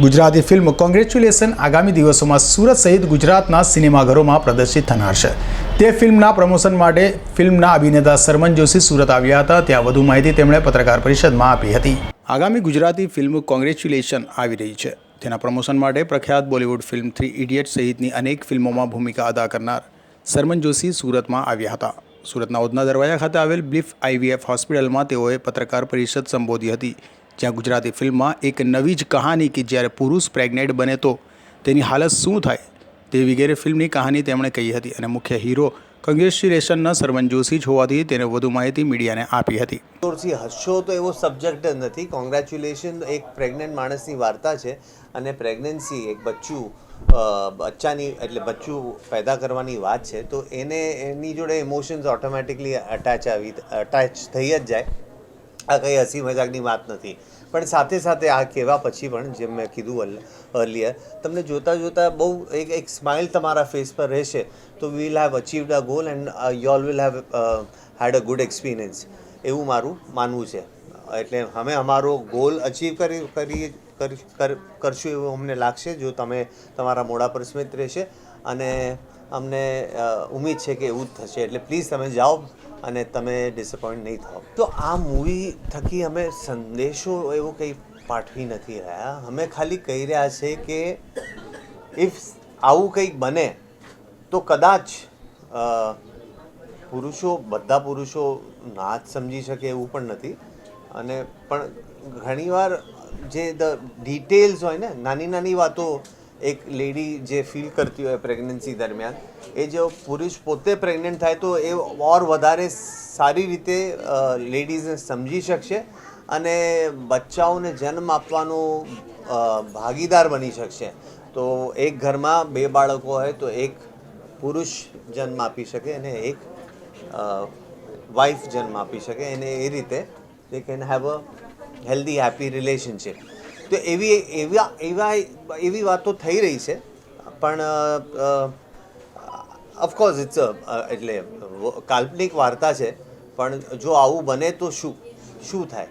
Gujarati film congratulation આગામી દિવસોમાં સુરત સહિત ગુજરાતના સિનેમાઘરોમાં પ્રદર્શિત થનાર છે. તે ફિલ્મના પ્રમોશન માટે ફિલ્મના અભિનેતા સરમન જોશી સુરત આવ્યા હતા. ત્યાં વધુ માહિતી તેમણે પત્રકાર પરિષદમાં આપી હતી. આગામી ગુજરાતી ફિલ્મ કોંગ્રેચ્યુલેશન આવી રહી છે. તેના પ્રમોશન માટે પ્રખ્યાત બોલિવૂડ ફિલ્મ થ્રી ઇડિયટ સહિતની અનેક ફિલ્મોમાં ભૂમિકા અદા કરનાર સરમન જોશી સુરતમાં આવ્યા હતા. સુરતના ઉધના દરવાજા ખાતે આવેલ બ્લીફ આઈવીએફ હોસ્પિટલમાં તેઓએ પત્રકાર પરિષદ સંબોધી હતી. જ્યાં ગુજરાતી ફિલ્મમાં એક નવી જ કહાની કે જ્યારે પુરુષ પ્રેગ્નેન્ટ બને તો તેની હાલત શું થાય તે વગેરે ફિલ્મની કહાની તેમણે કહી હતી અને મુખ્ય હીરો કોંગ્રેચ્યુલેશનના સરવન જોશી જ હોવાથી તેને વધુ માહિતી મીડિયાને આપી હતી. જોરથી હસશો તો એવો સબ્જેક્ટ નથી. કોંગ્રેચ્યુલેશન એક પ્રેગ્નન્ટ માણસની વાર્તા છે અને પ્રેગ્નન્સી એક બચ્ચું બચ્ચાની એટલે બચ્ચું પેદા કરવાની વાત છે. તો એને એની જોડે ઇમોશન્સ ઓટોમેટિકલી અટેચ આવી અટેચ થઈ જ જાય. આ કંઈ હસી મજાકની વાત નથી. પણ સાથે સાથે આ કહેવા પછી પણ જેમ મેં કીધું અર્લિયર, તમને જોતાં જોતાં બહુ એક એક સ્માઇલ તમારા ફેસ પર રહેશે. તો we'll have achieved a goal and you all will have had a good experience એવું મારું માનવું છે. એટલે અમે અમારો ગોલ અચીવ કરી કરી, કરી- કરશું એવું અમને લાગશે. જો તમે તમારા મોઢા પર સ્મિત રહેશે અને અમને ઉમ્મીદ છે કે એવું જ થશે. એટલે પ્લીઝ તમે જાઓ અને તમે ડિસઅપોઇન્ટ નહીં થાઓ. તો આ મૂવી થકી અમે સંદેશો એવો કંઈ પાઠવી નથી રહ્યા. અમે ખાલી કહી રહ્યા છે કે ઇફ આવું કંઈક બને, તો કદાચ પુરુષો, બધા પુરુષો ના જ સમજી શકે એવું પણ નથી. અને પણ ઘણીવાર જે ધ ડિટેલ્સ હોય ને નાની નાની વાતો એક લેડી જે ફીલ કરતી હોય પ્રેગ્નન્સી દરમિયાન, એ જો પુરુષ પોતે પ્રેગ્નન્ટ થાય તો એ ઓર વધારે સારી રીતે લેડીઝને સમજી શકશે અને બચ્ચાઓને જન્મ આપવાનો ભાગીદાર બની શકશે. તો એક ઘરમાં બે બાળકો હોય તો એક પુરુષ જન્મ આપી શકે અને એક વાઇફ જન્મ આપી શકે. અને એ રીતે they can have a healthy happy relationship તો એવી, એવા એવા, એવી વાતો થઈ રહી છે. પણ ઓફકોર્સ ઇટ્સ એટલે કાલ્પનિક વાર્તા છે. પણ જો આવું બને તો શું? શું થાય?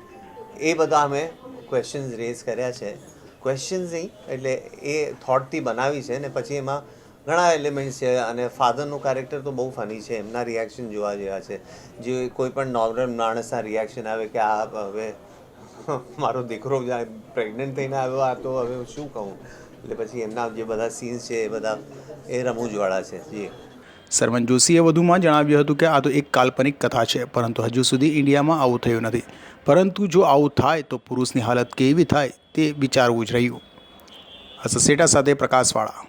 એ બધા અમે ક્વેશ્ચન્સ રેઝ કર્યા છે. ક્વેશ્ચન્સ નહીં એટલે એ થોટથી બનાવી છે ને પછી એમાં ઘણા એલિમેન્ટ્સ છે અને ફાધરનું કેરેક્ટર તો બહુ ફની છે. એમના રિએક્શન જોવા જેવા છે. જે કોઈ પણ નોર્મલ માણસના રિએક્શન આવે કે આ હવે મારો દીકરો પ્રેગ્નન્ટ થઈને આવ્યો, આ તો હવે હું શું કહું? એટલે પછી એમના જે બધા સીન્સ છે, એ બધા એ રમૂજવાળા છે, જી. સરમન જોશીએ વધુમાં જણાવ્યું હતું કે આ તો એક કાલ્પનિક કથા છે, પરંતુ હજુ સુધી ઇન્ડિયામાં આવું થયું નથી. પરંતુ જો આવું થાય તો પુરુષની હાલત કેવી થાય તે વિચારવું જ રહ્યું. હસસેટા સાથે પ્રકાશવાળા.